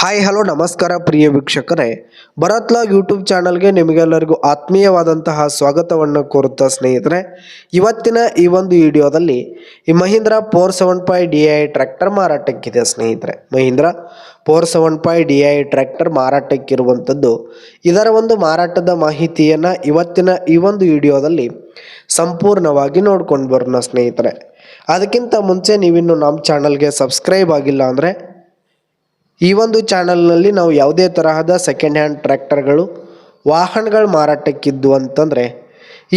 Hi hello ನಮಸ್ಕಾರ ಪ್ರಿಯ ವೀಕ್ಷಕರೇ. Bharat log YouTube ಚಾನಲ್ಗೆ ನಿಮಗೆಲ್ಲರಿಗೂ ಆತ್ಮೀಯವಾದಂತಹ ಸ್ವಾಗತವನ್ನು ಕೋರುತ್ತಾ ಸ್ನೇಹಿತರೆ. ಇವತ್ತಿನ ಈ ಒಂದು ವಿಡಿಯೋದಲ್ಲಿ ಈ Mahindra four seven five D I tractor ಮಾರಾಟಕ್ಕಿದೆ ಸ್ನೇಹಿತರೆ. Mahindra four seven five D I tractor ಮಾರಾಟಕ್ಕಿರುವಂಥದ್ದು. ಇದರ ಒಂದು ಮಾರಾಟದ ಮಾಹಿತಿಯನ್ನು ಇವತ್ತಿನ ಈ ಒಂದು ವಿಡಿಯೋದಲ್ಲಿ ಸಂಪೂರ್ಣವಾಗಿ ನೋಡ್ಕೊಂಡು ಬರೋಣ ಸ್ನೇಹಿತರೆ. ಅದಕ್ಕಿಂತ ಮುಂಚೆ ನೀವಿನ್ನು ನಮ್ಮ ಚಾನಲ್ಗೆ ಸಬ್ಸ್ಕ್ರೈಬ್ ಆಗಿಲ್ಲ ಅಂದರೆ ಈ ಒಂದು ಚಾನಲ್ನಲ್ಲಿ ನಾವು ಯಾವುದೇ ತರಹದ ಸೆಕೆಂಡ್ ಹ್ಯಾಂಡ್ ಟ್ರ್ಯಾಕ್ಟರ್ಗಳು, ವಾಹನಗಳು ಮಾರಾಟಕ್ಕಿದ್ದು ಅಂತಂದರೆ,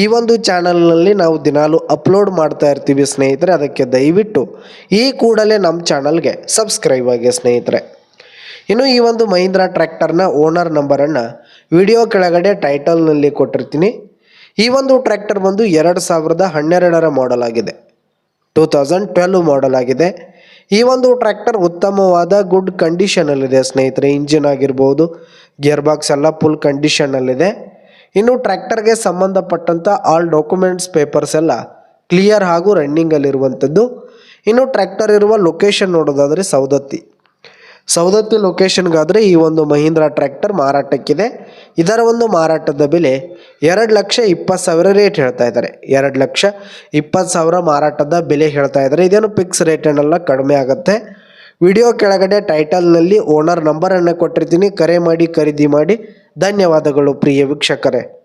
ಈ ಒಂದು ಚಾನಲ್ನಲ್ಲಿ ನಾವು ದಿನಾಲು ಅಪ್ಲೋಡ್ ಮಾಡ್ತಾ ಇರ್ತೀವಿ ಸ್ನೇಹಿತರೆ, ಅದಕ್ಕೆ ದಯವಿಟ್ಟು ಈ ಕೂಡಲೇ ನಮ್ಮ ಚಾನಲ್ಗೆ ಸಬ್ಸ್ಕ್ರೈಬ್ ಆಗಿ ಸ್ನೇಹಿತರೆ. ಇನ್ನು ಈ ಒಂದು ಮಹೀಂದ್ರಾ ಟ್ರ್ಯಾಕ್ಟರ್ನ ಓನರ್ ನಂಬರನ್ನು ವಿಡಿಯೋ ಕೆಳಗಡೆ ಟೈಟಲ್ನಲ್ಲಿ ಕೊಟ್ಟಿರ್ತೀನಿ. ಈ ಒಂದು ಟ್ರ್ಯಾಕ್ಟರ್ ಬಂದು ಎರಡು ಸಾವಿರದ ಹನ್ನೆರಡರ ಮಾಡೆಲ್ ಆಗಿದೆ. ಟೂ ತೌಸಂಡ್ ಟ್ವೆಲ್ವ್ ಮಾಡೆಲ್ ಆಗಿದೆ. ಈ ಒಂದು ಟ್ರ್ಯಾಕ್ಟರ್ ಉತ್ತಮವಾದ ಗುಡ್ ಕಂಡೀಷನಲ್ಲಿದೆ ಸ್ನೇಹಿತರೆ. ಇಂಜಿನ್ ಆಗಿರ್ಬೋದು ಗಿಯರ್ ಬಾಕ್ಸ್ ಎಲ್ಲ ಫುಲ್ ಕಂಡೀಷನಲ್ಲಿದೆ ಇನ್ನು ಟ್ರ್ಯಾಕ್ಟರ್ಗೆ ಸಂಬಂಧಪಟ್ಟಂಥ ಆಲ್ ಡಾಕ್ಯುಮೆಂಟ್ಸ್ ಪೇಪರ್ಸ್ ಎಲ್ಲ ಕ್ಲಿಯರ್ ಹಾಗೂ ರನ್ನಿಂಗಲ್ಲಿರುವಂಥದ್ದು ಇನ್ನು ಟ್ರ್ಯಾಕ್ಟರ್ ಇರುವ ಲೊಕೇಶನ್ ನೋಡೋದಾದರೆ ಸೌದತ್ತಿ ಸೌದತ್ತಿ ಲೊಕೇಶನ್ಗಾದರೆ ಈ ಒಂದು ಮಹೀಂದ್ರಾ ಟ್ರ್ಯಾಕ್ಟರ್ ಮಾರಾಟಕ್ಕಿದೆ. ಇದರ ಒಂದು ಮಾರಾಟದ ಬೆಲೆ ಎರಡು ಲಕ್ಷ ಇಪ್ಪತ್ತು ಸಾವಿರ ರೇಟ್ ಹೇಳ್ತಾ ಇದ್ದಾರೆ. ಎರಡು ಲಕ್ಷ ಇಪ್ಪತ್ತು ಸಾವಿರ ಮಾರಾಟದ ಬೆಲೆ ಹೇಳ್ತಾ ಇದ್ದಾರೆ. ಇದೇನು ಫಿಕ್ಸ್ ರೇಟ್ ಏನಲ್ಲ, ಕಡಿಮೆ ಆಗುತ್ತೆ. ವಿಡಿಯೋ ಕೆಳಗಡೆ ಟೈಟಲ್ನಲ್ಲಿ ಓನರ್ ನಂಬರನ್ನು ಕೊಟ್ಟಿರ್ತೀನಿ. ಕರೆ ಮಾಡಿ, ಖರೀದಿ ಮಾಡಿ. ಧನ್ಯವಾದಗಳು ಪ್ರಿಯ ವೀಕ್ಷಕರೇ.